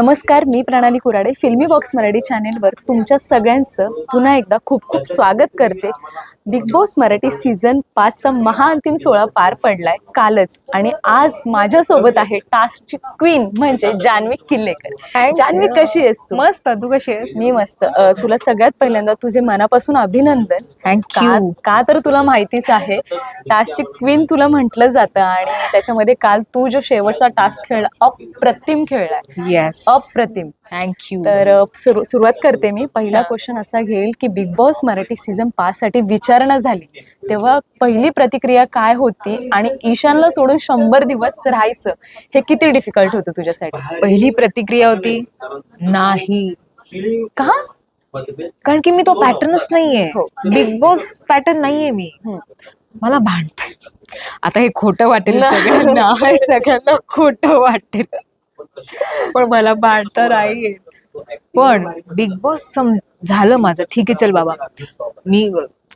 नमस्कार मी प्रणाली कुराडे. फिल्मी बॉक्स मराठी चॅनेलवर तुमच्या सगळ्यांचं पुन्हा एकदा खूप खूप स्वागत करते. बिग बॉस मराठी सीझन पाचचा महाअंतिम सोहळा पार पडलाय कालच. आणि आज माझ्यासोबत आहे टास्कची क्वीन म्हणजे जान्हवी किल्लेकर. जान्हवी. कशी आहेस तू? मस्त. तू कशी आहेस? मी मस्त. अ, तुला सगळ्यात पहिल्यांदा तुझे मनापासून अभिनंदन. का थँक्यू का तर तुला माहितीच आहे टास्कची क्वीन तुला म्हटलं जातं आणि त्याच्यामध्ये काल तू जो शेवटचा टास्क खेळला अप्रतिम खेळलाय येस अप्रतिम. थँक्यू तर सुरु- सुरुवात करते मी. पहिला क्वेश्चन असा घेईल की बिग बॉस मराठी सीझन पाच साठी विचारणा झाली. तेव्हा पहिली प्रतिक्रिया काय होती आणि ईशानला सोडून शंभर दिवस राहायचं हे किती डिफिकल्ट होतं तुझ्यासाठी? पहिली प्रतिक्रिया होती नाही. का? कारण की मी तो पॅटर्नच नाहीये. हो. बिग बॉस पॅटर्न नाहीये मी. मला भांडत आता हे खोटं वाटेल सगळ्यांना. सगळ्यांना खोटं वाटेल. पण मला बाळ नाही येत. पण बिग बॉस सम झालं माझं. ठीक आहे चल बाबा. मी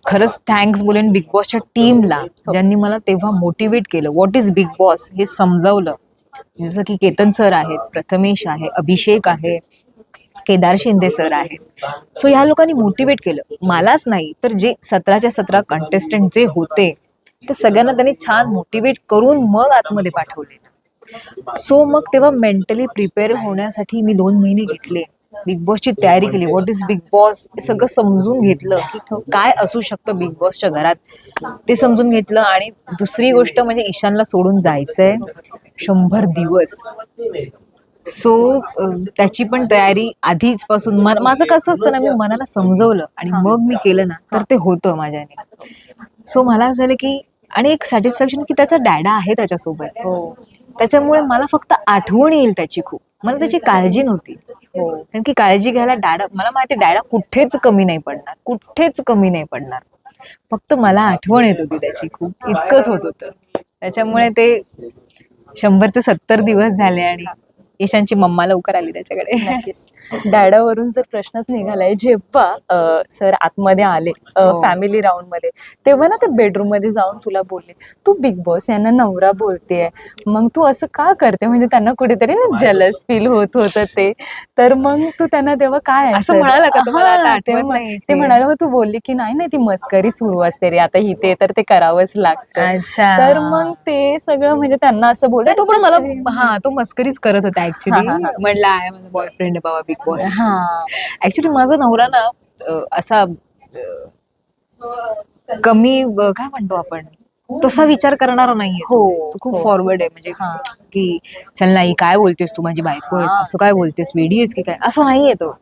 खरंच थँक्स बोलेन बिग बॉसच्या टीमला ज्यांनी मला तेव्हा मोटिवेट केलं. व्हॉट इज बिग बॉस हे समजावलं. जसं की केतन सर आहेत प्रथमेश आहे अभिषेक आहे केदार शिंदे सर आहेत. सो ह्या लोकांनी मोटिवेट केलं. मलाच नाही तर जे सतराच्या सतरा कंटेस्टंट जे होते ते सगळ्यांना त्यांनी छान मोटिवेट करून मग आतमध्ये पाठवले. सो मग तेव्हा मेंटली प्रिपेअर होण्यासाठी मी दोन महिने घेतले. बिग बॉसची तयारी केली. व्हॉट इज बिग बॉस हे सगळं समजून घेतलं की काय असू शकतं बिग बॉसच्या घरात. ते समजून घेतलं आणि दुसरी गोष्ट म्हणजे ईशानला सोडून जायचंय शंभर दिवस. सो त्याची पण तयारी आधीच पासून माझं कसं असतं ना मी मनाला समजवलं आणि मग मी केलं ना तर ते होतं माझ्याने. सो मला असं झालं की आणि एक सॅटिस्फॅक्शन की त्याचा डॅडा आहे त्याच्यासोबत. हो. त्याच्यामुळे मला फक्त आठवण येईल त्याची खूप. मला त्याची काळजी नव्हती. हो. कारण की काळजी घ्यायला डॅडा मला माहिती डॅडा कुठेच कमी नाही पडणार. कुठेच कमी नाही पडणार. फक्त मला आठवण येत होती त्याची खूप. इतकंच होत होतं. त्याच्यामुळे ते शंभरचे सत्तर दिवस झाले आणि ईशानची मम्मा लवकर आली त्याच्याकडे. नक्कीच. डॅडावरून जर प्रश्नच निघालाय जेव्हा सर आतमध्ये आले हो. फॅमिली राऊंडमध्ये तेव्हा ना ते बेडरूममध्ये जाऊन तुला बोलले तू बिग बॉस यांना नवरा बोलतेय. मग तू असं का करते? म्हणजे त्यांना कुठेतरी ना जलस फील होत. होतं ते. तर मग तू त्यांना तेव्हा काय असं म्हणाला का तुम्हाला? आता हा, आठवत ते. म्हणाले मग तू बोलली की नाही नाही ती मस्करी सुरू असते रे आता ही ते तर ते करावंच लागतं. अच्छा. तर मग ते सगळं म्हणजे त्यांना असं बोलत तो पण मला हा तो मस्करीच करत होता ऍक्च्युली हा, हा, हा. म्हणला आहे माझा बॉयफ्रेंड बाबा बिग बॉस हा. ऍक्च्युली माझा नवरा ना असा कमी काय म्हणतो आपण? तसा विचार करणारा नाहीये तो. हो, तो खूप हो. फॉरवर्ड आहे. म्हणजे हा. की चल नाही काय बोलतेस तू? माझी बायको आहेस. हा. असं काय बोलतेस? वेडी आहेस की काय? असं नाहीये तो.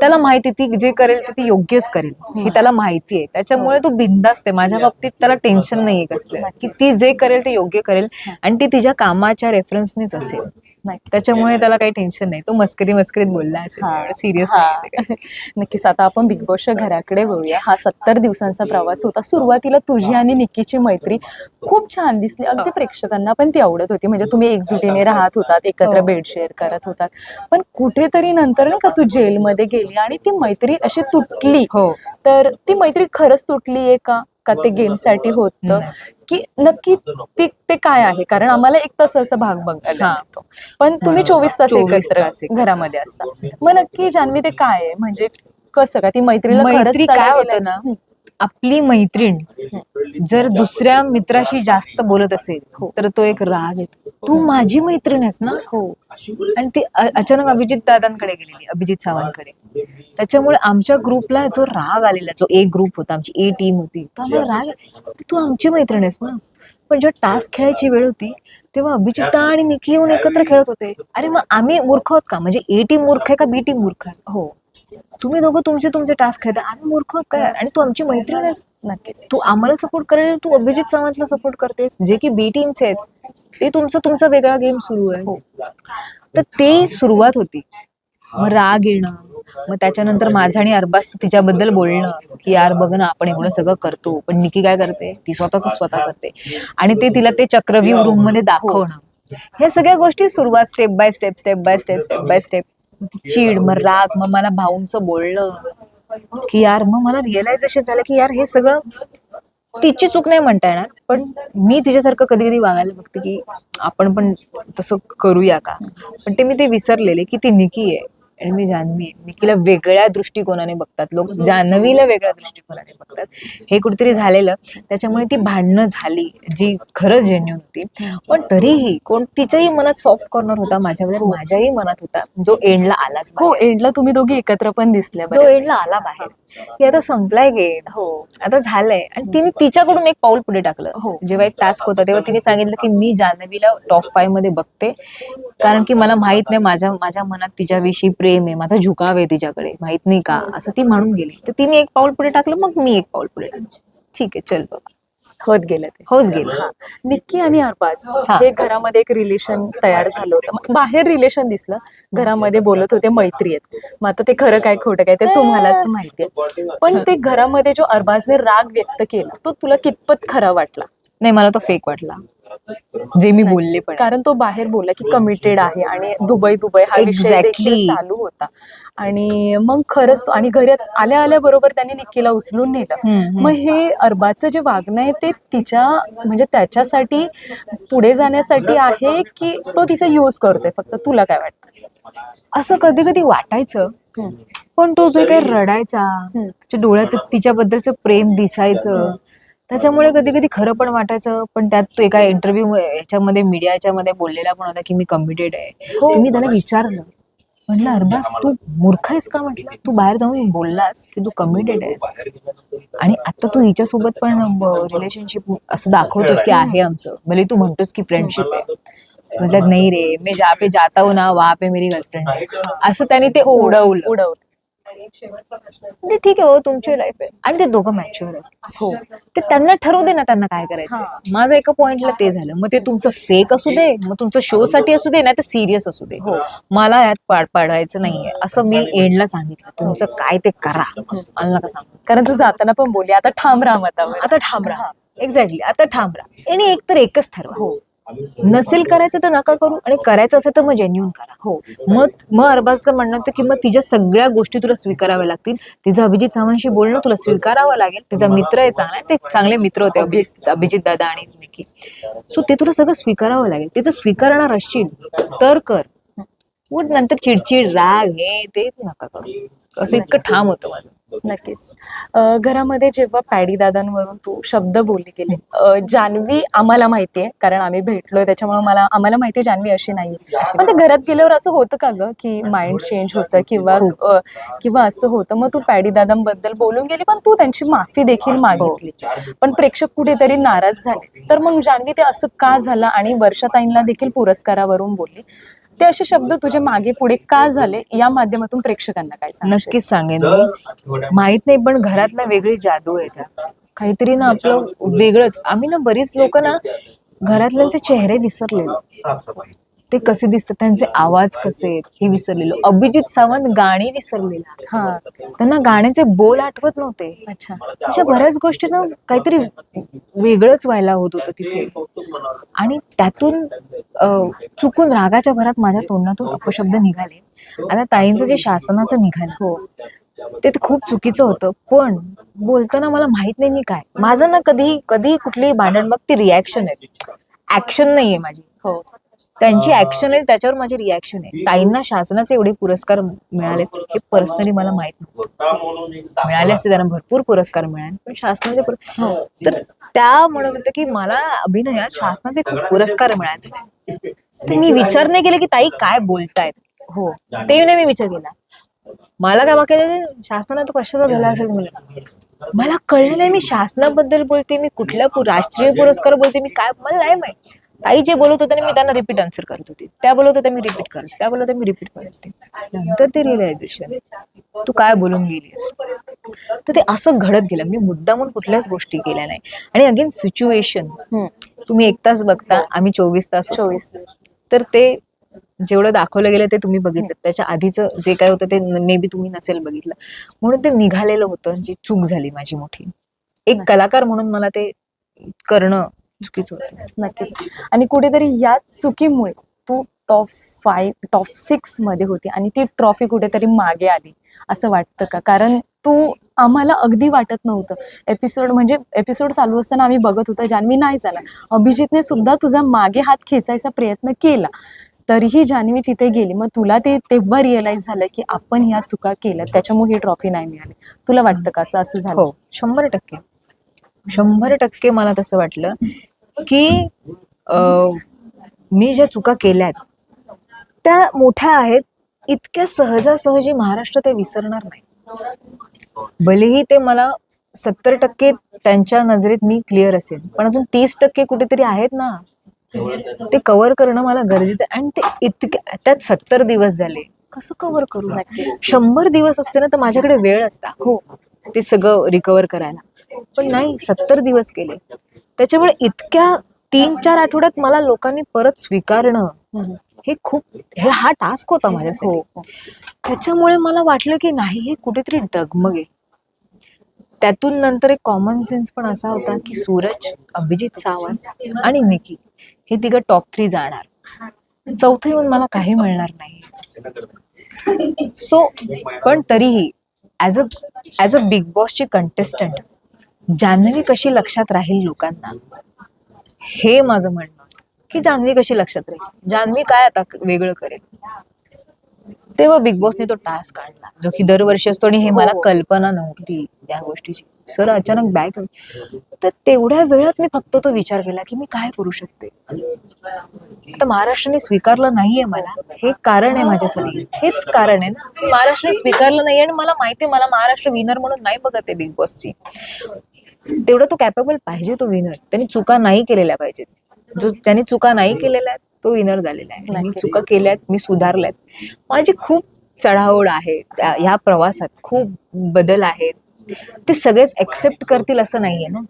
त्याला माहिती ती जे करेल ते ती योग्यच करेल. ही त्याला माहिती आहे. त्याच्यामुळे तो बिंदास्त आहे. माझ्या बाबतीत त्याला टेन्शन नाहीये कसलं. की ती जे करेल ते योग्य करेल. आणि ती तिच्या कामाच्या रेफरन्सनेच असेल. नक्कीच. त्याच्यामुळे त्याला काही टेन्शन नाही. तो मस्करी मस्करीत बोलला हा. सिरियस हा. नक्कीच आता आपण बिग बॉसच्या घराकडे वळूया. हा सत्तर दिवसांचा प्रवास होता. सुरुवातीला तुझी आणि निक्कीची मैत्री खूप छान दिसली. अगदी प्रेक्षकांना पण ती आवडत होती. म्हणजे तुम्ही एकजुटीने राहत होतात एकत्र हो. बेड शेअर करत होतात. पण कुठेतरी नंतर नाही का तू जेलमध्ये गेली आणि ती मैत्री अशी तुटली. हो. तर ती मैत्री खरंच तुटली आहे का? का ते गेमसाठी होतं? की नक्की ते ते काय आहे? कारण आम्हाला एक तास असं भाग बघायला हा. मिळतो. पण तुम्ही चोवीस तास 24 एकत्र घरामध्ये असता. मग नक्की जान्हवी ते काय आहे? म्हणजे कसं का? ती मैत्रीला खरंच मैत्री काय? होतं ना? आपली मैत्रीण जर दुसऱ्या मित्राशी जास्त बोलत असेल तर तो एक राग येतो. तू माझी मैत्रीण आहेस ना? हो. आणि ती अचानक अभिजित दादांकडे गेलेली अभिजित सावंतकडे. त्याच्यामुळे आमच्या ग्रुपला जो राग आलेला जो एक ग्रुप होता आमची ए टीम होती तो आम्हाला राग. तू आमची मैत्रीण आहेस ना? पण जेव्हा टास्क खेळायची वेळ होती तेव्हा अभिजिता आणि निकी येऊन एकत्र खेळत होते. अरे मग आम्ही मूर्ख आहोत का? म्हणजे ए टीम मूर्ख आहे का बी टीम मूर्ख आहे? हो. तुम्ही दोघं तुमचे तुमचे टास्क खेळता आम्ही मूर्ख काय? आणि तू आमची मैत्रीण आहेस. नक्कीच. तू आम्हाला सपोर्ट करेल तू अभिजित सावंतला सपोर्ट करतेस. जे की बी टीमचे आहेत ते तुमचं तुमचा वेगळा गेम सुरू आहे. तर ते सुरुवात होती. मग राग येणं मग त्याच्यानंतर माझं आणि अरबाज तिच्याबद्दल बोलणं की यार बघ ना आपण एवढं सगळं करतो पण निकी काय करते? ती स्वतःच स्वतः करते. आणि ते तिला ते चक्रव्यूह रूममध्ये दाखवणं. ह्या सगळ्या गोष्टी सुरुवात step by step step by step step by step चीड मग राग मग मला भाऊंचं बोलणं. की यार मग मला रिअलायझेशन झालं की यार हे सगळं तिची चूक नाही म्हणता येणार. पण मी तिच्यासारखं कधी कधी वागायला बघते की आपण पण तसं करूया का? पण ते मी ते विसरलेले की ती निकी आहे. आणि मी जान्हवी आहे निकीला वेगळ्या दृष्टिकोनाने बघतात. लोक जान्हवीला वेगळ्या दृष्टिकोनाने बघतात. हे कुठेतरी झालेलं. त्याच्यामुळे ती भांडणं झाली जी खरंच जेन्युन होती. पण तरीही कोण तिच्याही मनात सॉफ्ट कॉर्नर होता माझ्याबद्दल माझ्याही मनात होता. जो एंडला आलाच हो. एंडला तुम्ही दोघी एकत्र पण दिसल्या जो. एंडला आला बाहेर. की आता संपलाय गेम हो. आता झालंय. आणि तिने तिच्याकडून एक पाऊल पुढे टाकलं. हो. जेव्हा एक टास्क होता तेव्हा तिने सांगितलं की मी जान्हवीला टॉप फाईव्हमध्ये बघते. कारण की मला माहीत नाही माझ्या माझ्या मनात तिच्याविषयी प्रेम आहे माझा झुकाव आहे तिच्याकडे माहीत नाही का? असं ती म्हणून गेली. तर तिने एक पाऊल पुढे टाकलं मग मी एक पाऊल पुढे टाकलं. ठीक आहे चल बाबा. होत गेलं ते. होत गेलं. हा. निक्की आणि अरबाज हा. हे घरामध्ये एक रिलेशन तयार झालं होतं. बाहेर रिलेशन दिसलं. घरामध्ये बोलत होते मैत्री आहेत. मग आता ते खरं काय खोटं काय ते तुम्हालाच माहिती आहे. पण ते घरामध्ये जो अरबाजने राग व्यक्त केला तो तुला कितपत खरा वाटला? नाही मला तो फेक वाटला. जे मी बोलले पण कारण तो बाहेर बोलला की कमिटेड आहे आणि दुबई दुबई हा विषय देखील. चालू होता. आणि मग खरंच तो आणि घरी आल्या आल्या बरोबर त्याने निक्कीला उचलून नेलं. मग हे अरबाजचं जे वागणं आहे ते तिच्या म्हणजे त्याच्यासाठी पुढे जाण्यासाठी आहे की तो तिचा युज करतोय? फक्त तुला काय वाटतं? असं कधी कधी वाटायचं पण तो जो काही रडायचा त्याच्या डोळ्यात तिच्याबद्दलचं प्रेम दिसायचं त्याच्यामुळे कधी कधी खरं पण वाटायचं पण त्यात तो एका इंटरव्ह्यू याच्यामध्ये मीडियाच्या मध्ये बोललेला पण होता की मी कमिटेड आहे. हो. मी त्याला विचारलं. म्हटलं अरबाज तू मूर्ख आहेस का? म्हटलं. तू बाहेर जाऊन बोललास की तू कमिटेड आहेस. आणि आता तू हिच्यासोबत पण रिलेशनशिप असं दाखवतोस की आहे आमचं. भले तू म्हणतोस की फ्रेंडशिप आहे. मतलब नाही रे मी जहा पे जाता हूँ ना वहाँ पे मेरी गर्लफ्रेंड है असं त्याने ते उडवलं उडवलं म्हणजे ठीक आहे हो तुमची लाईफ आहे. आणि ते दोघं मॅच्युअर आहेत. हो. ते त्यांना ठरवू दे ना त्यांना काय करायचं माझं एका पॉइंटला ते झालं. मग ते तुमचं फेक असू दे मग तुमचं शो साठी असू दे नाही तर सिरियस असू दे. मला यात पाड पाडायचं नाहीये. असं मी एंडला सांगितलं. तुमचं काय ते करा. मला नका सांगू. कारण तू जाताना पण बोलली आता ठाम राहा मतावर. आता ठाम राहा. एक्झॅक्टली आता ठाम राहा. आणि एक तर एकच ठरवा. नसेल करायचं तर नका करू आणि करायचं असेल तर मग जेन्युन करा. हो. मग मग अरबाजचं म्हणणं होतं की मग तिच्या सगळ्या गोष्टी तुला स्वीकाराव्या लागतील. तिचं अभिजित सावंतशी बोलणं तुला स्वीकारावं लागेल. तिचा मित्र आहे चांगला ते चांगले मित्र होते अभिजित अभिजित दादा आणि निकी सो ते तुला सगळं स्वीकारावं लागेल. तिचं स्वीकारणार असशील तर कर. नंतर चिडचिड राग हे ते नका करू. असं इतकं ठाम होतं माझं. नक्कीच. अं, घरामध्ये जेव्हा पॅडी दादांवरून तू शब्द बोलले गेले अं, जान्हवी आम्हाला माहितीये कारण आम्ही भेटलोय त्याच्यामुळे मला आम्हाला माहितीये जान्हवी अशी नाहीये. पण ते घरात गेल्यावर असं होतं का ग की माइंड चेंज होतं किंवा अं, किंवा असं होतं? मग तू पॅडी दादांबद्दल बोलून गेली पण तू त्यांची माफी देखील मागितली. पण प्रेक्षक कुठेतरी नाराज झाले. तर मग जान्हवी ते असं का झालं? आणि वर्षाताईंना देखील पुरस्कारावरून बोलली. ते असे शब्द तुझे मागे पुढे का झाले या माध्यमातून प्रेक्षकांना काय सांग नक्कीच सांगेन. मी. माहीत नाही पण घरातला वेगळी जादू आहे त्या काहीतरी ना आपलं वेगळंच. आम्ही ना बरीच लोक ना घरातल्यांचे चेहरे विसरले ते कसे दिसतात त्यांचे आवाज कसे आहेत हे विसरलेलो. अभिजित सावंत गाणी विसरलेला. हा. त्यांना गाण्याचे बोल आठवत नव्हते. अच्छा. अशा बऱ्याच गोष्टी ना काहीतरी वेगळंच व्हायला होत होतं तिथे. आणि त्यातून अं, चुकून रागाच्या भरात माझ्या तोंडातून अपशब्द निघाले. आता ताईंचं जे शासनाचं निघालं हो ते तर खूप चुकीचं होतं. पण बोलताना मला माहीत नाही मी काय. माझं ना कधी कधी कुठलीही भांडण मग ती रिॲक्शन आहे ऍक्शन नाहीये माझी. हो. त्यांची ऍक्शन आहे त्याच्यावर माझी रिॲक्शन आहे. ताईंना शासनाचे एवढे पुरस्कार मिळाले हे पर्सनली मला माहीत नव्हतं. मिळाले असते त्यांना भरपूर पुरस्कार मिळाले. पण शासनाचे पुर- तर त्या म्हणत की मला अभिनयात शासनाचे खूप पुरस्कार मिळाले. तर मी विचार नाही केला की ताई काय बोलतायत. हो. ते नाही मी विचार केला. मला काय बाकी शासनाला तो कशाचा झाला असेल मला मला कळलं नाही मी शासनाबद्दल बोलते मी कुठल्या राष्ट्रीय पुरस्कार बोलते मी काय मला नाही माहीत. ताई जे बोलत होते ना मी त्यांना रिपीट आन्सर करत होते. त्या बोलत होत्या मी रिपीट करत. त्या बोलत मी रिपीट करत. होते नंतर ते रिअलायझेशन तू काय बोलून गेलीस तर ते असं घडत गेलं. मी मुद्दामून कुठल्याच गोष्टी केल्या नाही. आणि अगेन सिच्युएशन. तुम्ही एक तास बघता आम्ही चोवीस तास. चोवीस तर ते जेवढं दाखवलं गेलं ते तुम्ही बघितलं. त्याच्या आधीचं जे काय होतं ते मे बी तुम्ही नसेल बघितलं. म्हणून ते निघालेलं होतं जी चूक झाली माझी मोठी. एक कलाकार म्हणून मला ते करणं चुकीचं होतं. नक्कीच. आणि कुठेतरी या चुकीमुळे तू टॉप फाईव्ह टॉप सिक्समध्ये होती आणि ती ट्रॉफी कुठेतरी मागे आली असं वाटतं का? कारण तू आम्हाला अगदी वाटत नव्हतं. एपिसोड म्हणजे एपिसोड चालू असताना आम्ही बघत होतो जान्हवी नाही झाला अभिजितने सुद्धा तुझा मागे हात खेचायचा प्रयत्न केला. तरीही जान्हवी तिथे गेली. मग तुला ते तेव्हा रिअलाईज झालं की आपण ह्या चुका केल्या. त्याच्यामुळे ही ट्रॉफी नाही मिळाली. तुला वाटतं का असं? असं झालं? हो. शंभर टक्के. शंभर टक्के मला तसं वाटलं. की मी ज्या चुका केल्यात त्या मोठ्या आहेत इतक्या सहजासहजी महाराष्ट्र ते विसरणार नाही. भलेही ते मला सत्तर टक्के त्यांच्या नजरेत मी क्लिअर असेल पण अजून तीस टक्के कुठेतरी आहेत ना. ते कव्हर करणं मला गरजेचं आहे. आणि ते इतक्या त्यात सत्तर दिवस झाले. कसं कव्हर करू? शंभर दिवस असते ना तर माझ्याकडे वेळ असता. हो. ते सगळं रिकवर करायला. पण नाही सत्तर दिवस केले. त्याच्यामुळे इतक्या तीन चार आठवड्यात मला लोकांनी परत स्वीकारणं. हे खूप हे हा टास्क होता माझ्यासाठी हो हो. त्याच्यामुळे मला वाटलं की नाही हे कुठेतरी डगमगे त्यातून नंतर एक कॉमन सेन्स पण असा होता की सूरज अभिजित सावंत आणि निकी हे तिघं टॉप थ्री जाणार चौथं येऊन मला काही मिळणार नाही सो पण तरीही as a as a big बॉसची contestant Janhvi कशी लक्षात राहील लोकांना? हे माझं म्हणणं. की जान्हवी कशी लक्षात राहील? जान्हवी काय आता वेगळं करेल? तेव्हा बिग बॉसने तो टास्क काढला जो की दरवर्षी असतो आणि हे मला हो. कल्पना नव्हती या गोष्टीची. सर अचानक बॅक तर तेवढ्या वेळात मी फक्त तो विचार केला की मी काय करू शकते? तर महाराष्ट्राने स्वीकारलं नाहीये मला. हे कारण आहे माझ्यासाठी हेच कारण आहे ना. महाराष्ट्राने स्वीकारलं नाहीये आणि मला माहिती आहे मला महाराष्ट्र विनर म्हणून नाही बघत आहे बिग बॉसची तेवढा तो कॅपेबल पाहिजे तो विनर त्यांनी चुका नाही केलेल्या पाहिजेत. जो त्यांनी चुका नाही केलेल्या आहेत तो विनर झालेला आहे. मी. चुका केल्यात मी सुधारल्यात. माझी खूप चढाओढ आहे त्या- ह्या प्रवासात. खूप बदल आहेत. ते सगळेच एक्सेप्ट करतील असं नाहीये ना?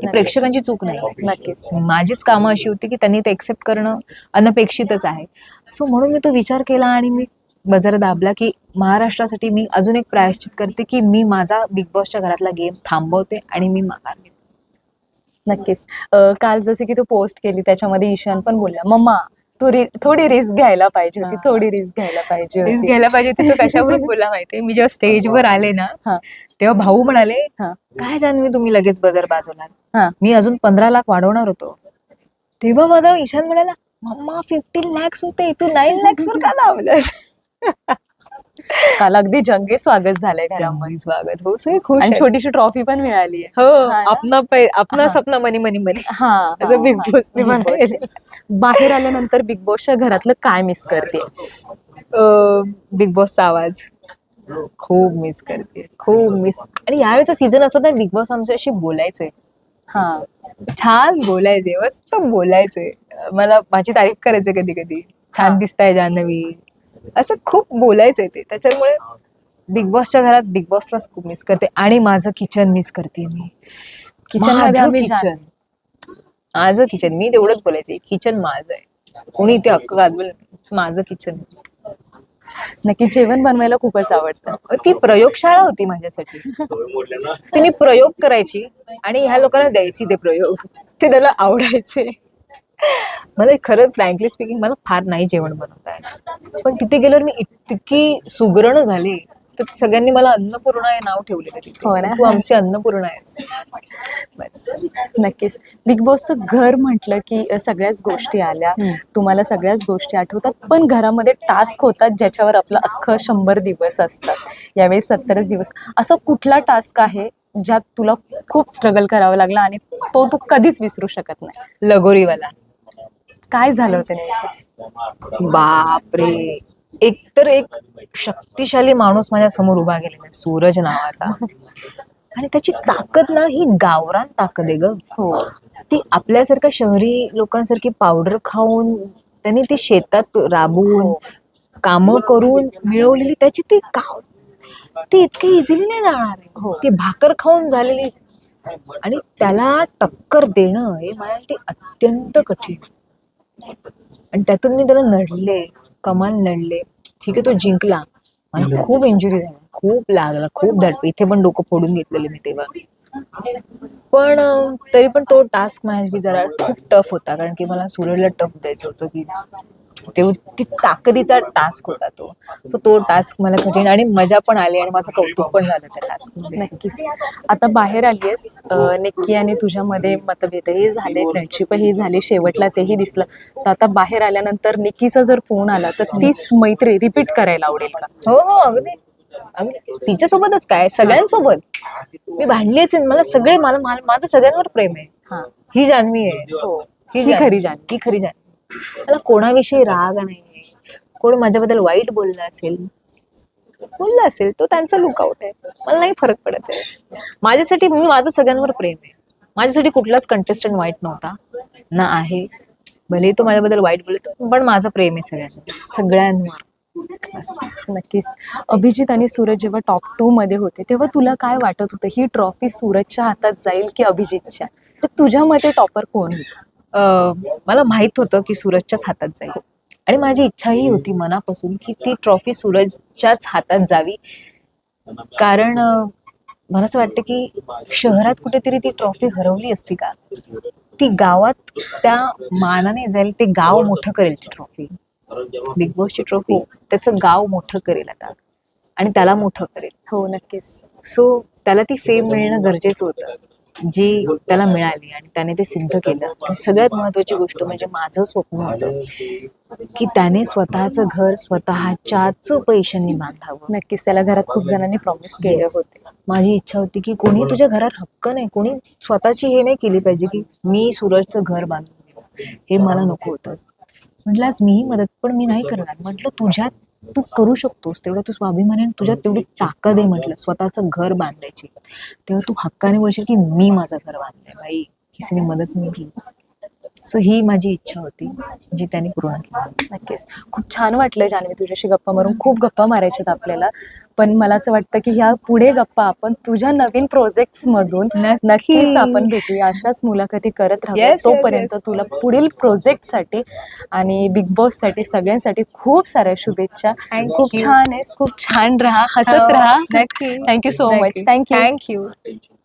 की प्रेक्षकांची चूक नाही. नक्कीच. माझीच कामं अशी होती की त्यांनी ते एक्सेप्ट करणं अनपेक्षितच आहे. सो म्हणून मी तो विचार केला आणि मी बजर दाबला की महाराष्ट्रासाठी मी अजून एक प्रायश्चित करते की मी माझा बिग बॉसच्या घरातला गेम थांबवते आणि मी माघार घेते नक्कीच काल जसे की तू पोस्ट केली त्याच्यामध्ये ईशान पण बोलला मम्मा तू रि- थोडी रिस्क घ्यायला पाहिजे होती हा. थोडी रिस्क घ्यायला पाहिजे होती घ्यायला पाहिजे ते तो कशावरून बोलला माहितीये मी जेव्हा स्टेजवर आले ना हा. तेव्हा भाऊ म्हणाले हा. काय जाणवी तुम्ही लगेच बजर बाजवलात हा. मी अजून पंधरा लाख वाढवणार होतो तेव्हा माझा ईशान म्हणाला मम्मा फिफ्टीन लॅक्स होते तू नाईन लॅक्स वर का लावलंस काल अगदी जंगी स्वागत झालंय घरामध्ये त्यामुळे स्वागत. हो सगळे खुश आणि आहेत. छोटीशी ट्रॉफी पण मिळाली हो हा ना? आपला पै आपला हा. सपना मनी मनी मनी. हा असं बिग. बॉसने म्हणाले. बाहेर आल्यानंतर बिग बॉसच्या घरातलं काय मिस करते? बिग बॉसचा आवाज. खूप मिस करते. खूप मिस आणि यावेळेचा सीझन असं ना बिग बॉस आमच्याशी बोलायचंय हा. छान बोलायचे मस्त बोलायचे. मला माझी तारीफ करायचे कधी कधी छान दिसताय जान्हवी. असं खूप बोलायचंय ते. त्याच्यामुळे बिग बॉसच्या घरात बिग बॉसलाच खूप मिस करते आणि माझं किचन मिस करते मी. किचन माझं किचन माझं किचन मी तेवढंच बोलायचे किचन माझं आहे. कोणी इथे हक्क गाजवलं. माझं किचन नक्की जेवण बनवायला खूपच आवडतं. ती प्रयोगशाळा होती माझ्यासाठी. ती मी प्रयोग करायची आणि ह्या लोकांना द्यायची ते प्रयोग. ते त्याला आवडायचे. मला खरं फ्रँकली स्पीकिंग मला फार नाही जेवण बनवता येत. पण तिथे गेल्यावर मी इतकी सुगरण झाली तर सगळ्यांनी मला अन्नपूर्णा हे नाव ठेवले हो? तू आमची अन्नपूर्णा आहेस. नक्कीच. बिग बॉसचं घर म्हटलं की सगळ्याच गोष्टी आल्या. तुम्हाला सगळ्याच गोष्टी आठवतात पण घरामध्ये टास्क होतात ज्याच्यावर आपलं अख्खं शंभर दिवस असतात. यावेळी सत्तरच दिवस. असं कुठला टास्क आहे ज्यात तुला खूप स्ट्रगल करावं लागला आणि तो तू कधीच विसरू शकत नाही? लगोरीवाला. काय झालं होतं नेमकं? बापरे. एकतर एक शक्तिशाली माणूस माझ्यासमोर उभा गेलेला सूरज नावाचा. आणि त्याची ताकद ना ही गावरान ताकद आहे ग. हो. ती आपल्यासारख्या शहरी लोकांसारखी पावडर खाऊन त्यांनी ती शेतात राबवून कामं करून मिळवलेली त्याची ती गाव ती इतकी इझिली नाही जाणार आहे. हो. ती भाकर खाऊन झालेली. आणि त्याला टक्कर देणं हे माझ्यासाठी अत्यंत कठीण आणि त्यातून मी त्याला नडले कमाल नडले. ठीक आहे तो जिंकला. मला खूप इंजुरी झाली. खूप लागला खूप धडप. इथे पण डोकं फोडून घेतलेले मी तेव्हा. पण तरी पण तो टास्क माझ्यासाठी जरा खूप टफ होता. कारण की मला सूरजला टफ द्यायचं होतं की तेव्हा ती ताकदीचा टास्क होता तो. सो तो टास्क मला कठीण आणि मजा पण आली आणि माझं कौतुक पण झालं त्या टास्कमध्ये नक्कीच. आता बाहेर आलीयस अं, निक्की आणि तुझ्यामध्ये मतभेदही झाले फ्रेंडशिपही झाली शेवटला तेही दिसलं. तर आता बाहेर आल्यानंतर निक्कीचा जर फोन आला तर तीच मैत्री रिपीट करायला आवडेल का? हो हो अगदी. अगदी. तिच्यासोबतच काय? सगळ्यांसोबत? मी भांडलीच आहे. मला सगळे मला माझं सगळ्यांवर प्रेम आहे. हा. ही जान्हवी आहे. हो. ही खरी जाण ही खरी जान्हवी. मला कोणाविषयी राग नाही कोण माझ्याबद्दल वाईट बोललं असेल बोललं असेल तो त्यांचा लुकआउट आहे. मला नाही फरक पडत आहे. माझ्यासाठी मी माझं सगळ्यांवर प्रेम आहे. माझ्यासाठी कुठलाच कंटेस्टंट वाईट नव्हता. ना आहे. भले तो माझ्याबद्दल वाईट बोलत पण माझं प्रेम आहे सगळ्यांवर. सगळ्यांवर. बस नक्कीच. अभिजित आणि सूरज जेव्हा टॉप टू मध्ये होते तेव्हा तुला काय वाटत होतं? ही ट्रॉफी सूरजच्या हातात जाईल की अभिजितच्या? तर तुझ्या मते टॉपर कोण होता? मला माहीत होतं की सूरजच्याच हातात जाईल. आणि माझी इच्छाही होती मनापासून की ती ट्रॉफी सूरजच्याच हातात जावी. कारण मला असं वाटतं की शहरात कुठेतरी ती ट्रॉफी हरवली असती का? ती गावात त्या मानाने जाईल ते गाव मोठं करेल ती ट्रॉफी बिग बॉसची ट्रॉफी त्याचं गाव मोठं करेल आता. आणि त्याला मोठं करेल. हो नक्कीच. सो त्याला ती फेम मिळणं गरजेचं होतं. जी त्याला मिळाली आणि त्याने ते सिद्ध केलं. आणि सगळ्यात महत्वाची गोष्ट म्हणजे माझं स्वप्न होतं की त्याने स्वतःचं घर स्वतःच्याच पैशांनी बांधावं. नक्कीच त्याला घरात खूप जणांनी प्रॉमिस केले. होते. माझी इच्छा होती की कोणी तुझ्या घरात हक्क नाही कोणी स्वतःची हे नाही केली पाहिजे की मी सूरजचं घर बांधून. हे मला नको होतं. म्हटलं आज मीही मदत पण मी नाही करणार. म्हटलं तुझ्यात तू करू शकतोस तेवढं तू स्वाभिमानाने तुझ्यात तेवढी ताकद आहे म्हटलं स्वतःचं घर बांधायची. तेव्हा तू हक्काने बोलशील की मी माझं घर बांधलंय बाई किसीने मदत नाही केली. सो ही माझी इच्छा होती जी त्यांनी पूर्ण केली. नक्कीच. खूप छान वाटलं जान्हवी तुझ्याशी गप्पा मारून. खूप गप्पा मारायच्यात आपल्याला. पण मला असं वाटतं की ह्या पुढे गप्पा आपण तुझ्या नवीन प्रोजेक्ट्स मधून नक्की. नक्कीच आपण भेटूया अशाच मुलाखती करत राहूया तोपर्यंत तुला पुढील प्रोजेक्टसाठी आणि बिग बॉससाठी सगळ्यांसाठी खूप साऱ्या शुभेच्छा खूप. छान आहेस खूप छान राहा हसत हो, राहा नक्की. Thank you so much. Thank you you.